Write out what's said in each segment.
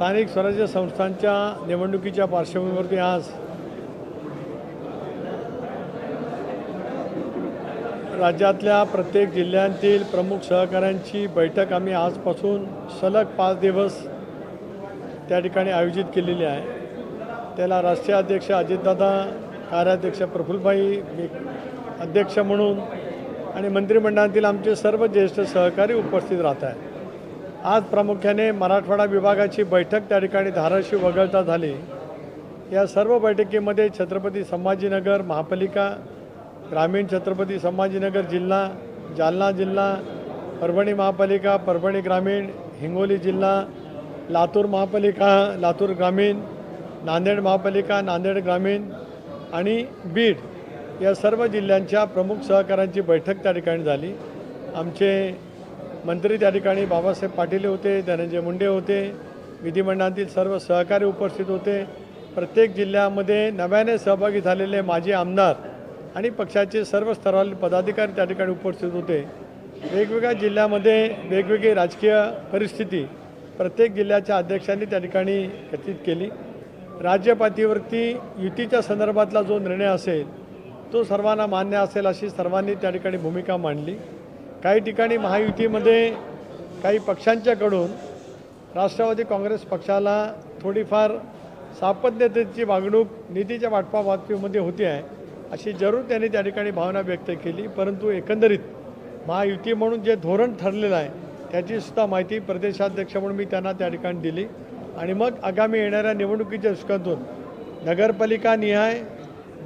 स्थानिक स्वराज्य संस्थांच्या निवडणुकीच्या पार्श्वभूमीवरती आज राज्यातल्या प्रत्येक जिल्ह्यांतील प्रमुख सहकाऱ्यांची बैठक आम्ही आजपासून सलग पाच दिवस त्या ठिकाणी आयोजित केलेली आहे. त्याला राष्ट्रीय अध्यक्ष अजितदादा कार्याध्यक्ष प्रफुल्लभाई अध्यक्ष म्हणून आणि मंत्रिमंडळातील आमचे सर्व ज्येष्ठ सहकारी उपस्थित राहत आहेत. आज प्रामुख्याने मराठवाडा विभागाची बैठक त्या ठिकाणी धाराशिव वगळता झाली. या सर्व बैठकीमध्ये छत्रपती संभाजीनगर महापालिका ग्रामीण छत्रपती संभाजीनगर जिल्हा जालना जिल्हा परभणी महापालिका परभणी ग्रामीण हिंगोली जिल्हा लातूर महापालिका लातूर ग्रामीण नांदेड महापालिका नांदेड ग्रामीण आणि बीड या सर्व जिल्ह्यांच्या प्रमुख सहकाऱ्यांची बैठक त्या ठिकाणी झाली. आमचे मंत्री त्या ठिकाणी बाबासाहेब पाटील होते धनंजय मुंडे होते विधिमंडळातील सर्व सहकारी उपस्थित होते. प्रत्येक जिल्ह्यामध्ये नव्याने सहभागी झालेले माजी आमदार आणि पक्षाचे सर्व स्तरावरील पदाधिकारी त्या ठिकाणी उपस्थित होते. वेगवेगळ्या जिल्ह्यामध्ये वेगवेगळी राजकीय परिस्थिती प्रत्येक जिल्ह्याच्या अध्यक्षांनी त्या ठिकाणी कथित केली. राज्यपातळीवरती युतीच्या संदर्भातला जो निर्णय असेल तो सर्वांना मान्य असेल अशी सर्वांनी त्या ठिकाणी भूमिका मांडली. काही ठिकाणी महायुतीमध्ये काही पक्षांच्याकडून राष्ट्रवादी काँग्रेस पक्षाला थोडीफार सापत्नतेची वागणूक निधीच्या वाटपावाटपीमध्ये होती आहे अशी जरूर त्यांनी त्या ठिकाणी भावना व्यक्त केली. परंतु एकंदरीत महायुती म्हणून जे धोरण ठरलेलं आहे त्याचीसुद्धा माहिती प्रदेशाध्यक्ष म्हणून मी त्यांना त्या ठिकाणी दिली. आणि मग आगामी येणाऱ्या निवडणुकीच्या दृष्टिकोनातून नगरपालिका निहाय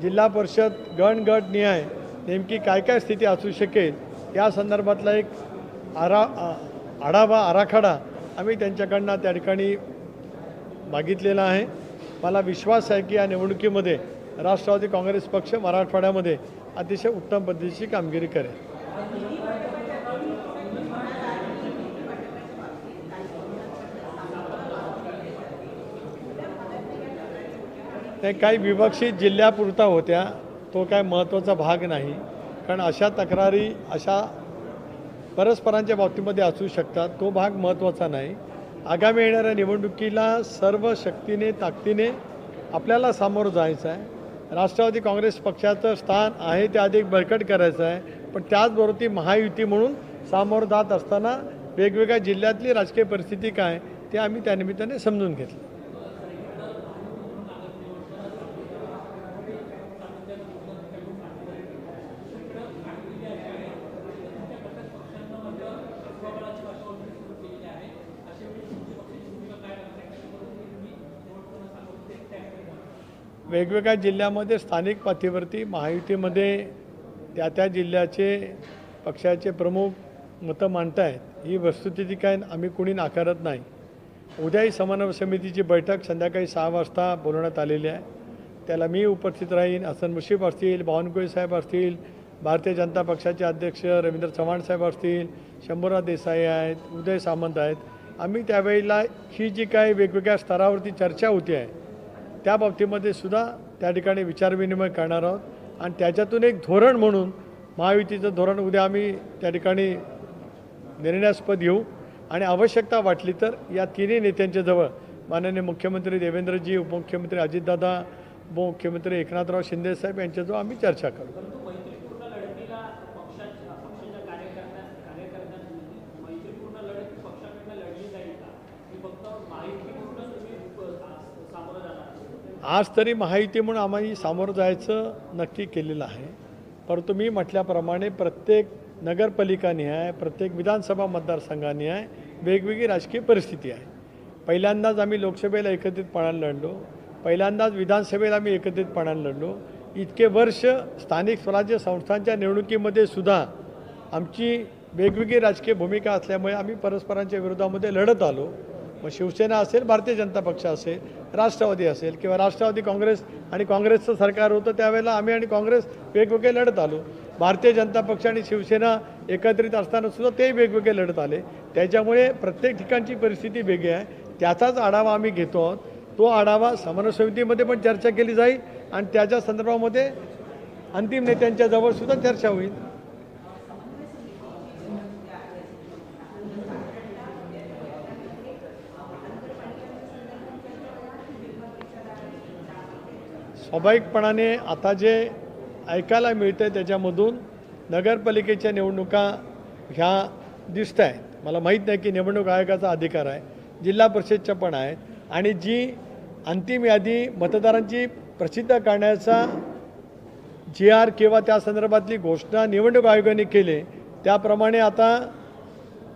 जिल्हा परिषद गण गट निहाय नेमकी काय काय स्थिती असू शकेल या संदर्भातला एक आरा आढावा आराखडा आम्ही त्यांच्याकडनं त्या ठिकाणी मागितलेला आहे. मला विश्वास आहे की या निवडणुकीमध्ये राष्ट्रवादी काँग्रेस पक्ष मराठवाड्यामध्ये अतिशय उत्तम पद्धतीची कामगिरी करेल. ते काही विवक्षित जिल्ह्यापुरता होत्या तो काय महत्त्वाचा भाग नाही. कारण अशा तक्रारी अशा परस्परांच्या बाबतीमध्ये असू शकतात. तो भाग महत्त्वाचा नाही. आगामी येणाऱ्या निवडणुकीला सर्व शक्तीने ताकदीने आपल्याला सामोरं जायचं आहे. राष्ट्रवादी काँग्रेस पक्षाचं स्थान आहे ते अधिक बळकट करायचं आहे. पण त्याचबरोबर ती महायुती म्हणून सामोरं जात असताना वेगवेगळ्या जिल्ह्यातली राजकीय परिस्थिती काय ते आम्ही त्यानिमित्ताने समजून घेतलं. वेगवेगळ्या जिल्ह्यामध्ये स्थानिक पातळीवरती महायुतीमध्ये त्या त्या जिल्ह्याचे पक्षाचे प्रमुख मतं मांडत आहेत ही वस्तुस्थिती काय आम्ही कुणी नाकारत नाही. उद्याही समन्वय समितीची बैठक संध्याकाळी सहा वाजता बोलवण्यात आलेली आहे. त्याला मी उपस्थित राहीन. हसन मुशीफ असतील बावनकुळे साहेब असतील भारतीय जनता पक्षाचे अध्यक्ष रवींद्र चव्हाण साहेब असतील शंभूराज देसाई आहेत उदय सामंत आहेत. आम्ही त्यावेळेला ही जी काही वेगवेगळ्या स्तरावरती चर्चा होती आहे त्या बाबतीमध्ये सुद्धा त्या ठिकाणी विचारविनिमय करणार आहोत. आणि त्याच्यातून एक धोरण म्हणून महायुतीचं धोरण उद्या आम्ही त्या ठिकाणी निर्णयास्पद घेऊ. आणि आवश्यकता वाटली तर या तिन्ही नेत्यांच्या जवळ माननीय मुख्यमंत्री देवेंद्रजी उपमुख्यमंत्री अजितदादा उपमुख्यमंत्री एकनाथराव शिंदेसाहेब यांच्याजवळ आम्ही चर्चा करू मैत्रीपूर्ण लढतीला पक्षाच्या पक्षाच्या कार्यकर्त्या कार्यकर्त्यांमध्ये मैत्रीपूर्ण लढत पक्षाकडनं लढली जाईल का ही फक्त माहितीपूर्ण तुम्ही अ, सा- सामोरं जाणार आज तरी महायुती म्हणून आम्ही सामोरं जायचं नक्की केलेलं आहे. परंतु मी म्हटल्याप्रमाणे प्रत्येक नगरपालिका निहाय प्रत्येक विधानसभा मतदारसंघानिहाय वेगवेगळी राजकीय परिस्थिती आहे. पहिल्यांदाच आम्ही लोकसभेला एकत्रितपणाने लढलो. पहिल्यांदाच विधानसभेला आम्ही एकत्रितपणाने लढलो. इतके वर्ष स्थानिक स्वराज्य संस्थांच्या निवडणुकीमध्ये सुद्धा आमची वेगवेगळी राजकीय भूमिका असल्यामुळे आम्ही परस्परांच्या विरोधामध्ये लढत आलो. मग शिवसेना असेल भारतीय जनता पक्ष असेल राष्ट्रवादी असेल किंवा राष्ट्रवादी काँग्रेस आणि काँग्रेसचं सरकार होतं त्यावेळेला आम्ही आणि काँग्रेस वेगवेगळे लढत आलो. भारतीय जनता पक्ष आणि शिवसेना एकत्रित असताना सुद्धा ते वेगवेगळे लढत आले. त्याच्यामुळे प्रत्येक ठिकाणची परिस्थिती वेगळी आहे. त्याचाच आढावा आम्ही घेतो आहोत. तो आढावा समन्वय समितीमध्ये पण चर्चा केली जाईल आणि त्याच्या संदर्भामध्ये अंतिम नेत्यांच्या जवळसुद्धा चर्चा होईल. स्वाभाविकपणाने आता जे ऐकायला मिळतं आहे त्याच्यामधून नगरपालिकेच्या निवडणुका ह्या दिसत आहेत. मला माहीत नाही की निवडणूक आयोगाचा अधिकार आहे जिल्हा परिषदच्या पण आहेत आणि जी अंतिम यादी मतदारांची प्रसिद्ध करण्याचा जी आर किंवा त्या संदर्भातली घोषणा निवडणूक आयोगाने केली त्याप्रमाणे आता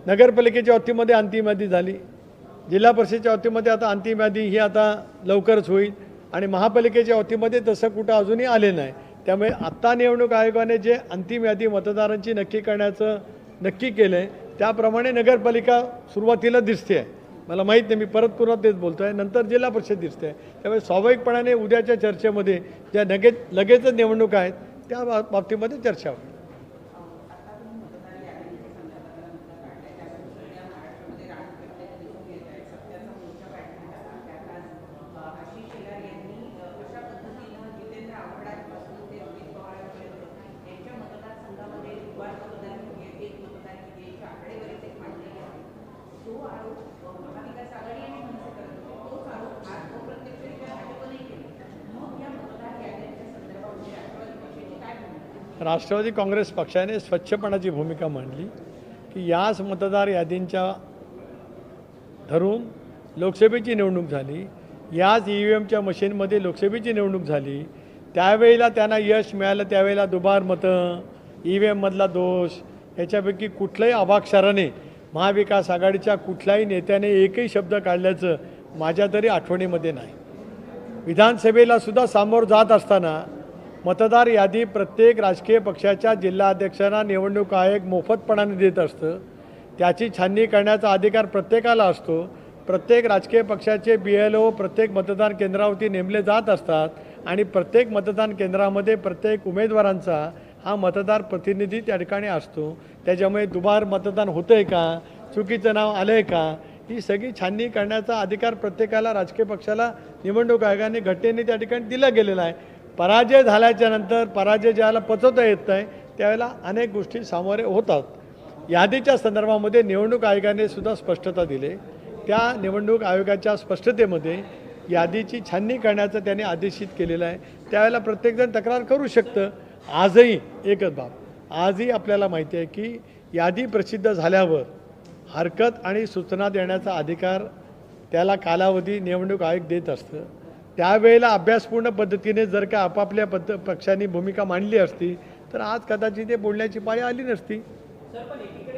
नगरपालिकेच्या वतीमध्ये अंतिम यादी झाली. जिल्हा परिषदेच्या वतीमध्ये आता अंतिम यादी ही आता लवकरच होईल. आणि महापालिकेच्या वतीमध्ये तसं कुठं अजूनही आले नाही. त्यामुळे आत्ता निवडणूक आयोगाने जे अंतिम यादी मतदारांची नक्की करण्याचं नक्की केलं आहे त्याप्रमाणे नगरपालिका सुरुवातीला दिसते आहे मला माहीत नाही मी परत पुन्हा तेच बोलतो आहे नंतर जिल्हा परिषद दिसते आहे त्यामुळे स्वाभाविकपणाने उद्याच्या चर्चेमध्ये ज्या लगेच लगेचच निवडणुका आहेत त्या बाबतीमध्ये चर्चा होईल. राष्ट्रवादी काँग्रेस पक्षाने स्वच्छपणाची भूमिका मांडली की याच मतदार यादींच्या धरून लोकसभेची निवडणूक झाली याच ई व्ही एमच्या मशीनमध्ये लोकसभेची निवडणूक झाली त्यावेळेला त्यांना यश मिळालं त्यावेळेला दुबार मतं ई व्ही एममधला दोष याच्यापैकी कुठल्याही अभाक्षराने महाविकास आघाडीच्या कुठल्याही नेत्याने एकही शब्द काढल्याचं माझ्या तरी आठवणीमध्ये नाही. विधानसभेला सुद्धा सामोरं जात असताना मतदार यादी प्रत्येक राजकीय पक्षाच्या जिल्हाध्यक्षांना निवडणूक आयोग मोफतपणाने देत असतं. त्याची छाननी करण्याचा अधिकार प्रत्येकाला असतो. प्रत्येक राजकीय पक्षाचे बी एल ओ प्रत्येक मतदान केंद्रावरती नेमले जात असतात आणि प्रत्येक मतदान केंद्रामध्ये प्रत्येक उमेदवारांचा हा मतदार प्रतिनिधी त्या ठिकाणी असतो. त्याच्यामुळे दुबार मतदान होतं आहे का? चुकीचं नाव आलं आहे का? ही सगळी छाननी करण्याचा अधिकार प्रत्येकाला राजकीय पक्षाला निवडणूक आयोगाने घटनेने त्या ठिकाणी दिला गेलेला आहे. पराजय झाल्याच्यानंतर पराजय ज्याला पचवता येत नाही त्यावेळेला अनेक गोष्टी सामोरे होतात. यादीच्या संदर्भामध्ये निवडणूक आयोगाने सुद्धा स्पष्टता दिली. त्या निवडणूक आयोगाच्या स्पष्टतेमध्ये यादीची छाननी करण्याचं त्याने आदेशित केलेलं आहे. त्यावेळेला प्रत्येकजण तक्रार करू शकतं. आजही एकच बाब आजही आपल्याला माहिती आहे की यादी प्रसिद्ध झाल्यावर हरकत आणि सूचना देण्याचा अधिकार त्याला कालावधी निवडणूक आयोग देत असतं. त्यावेळेला अभ्यासपूर्ण पद्धतीने जर का आपापल्या पद्ध पक्षांनी भूमिका मांडली असती तर आज कदाचित ते बोलण्याची पाळी आली नसती. सर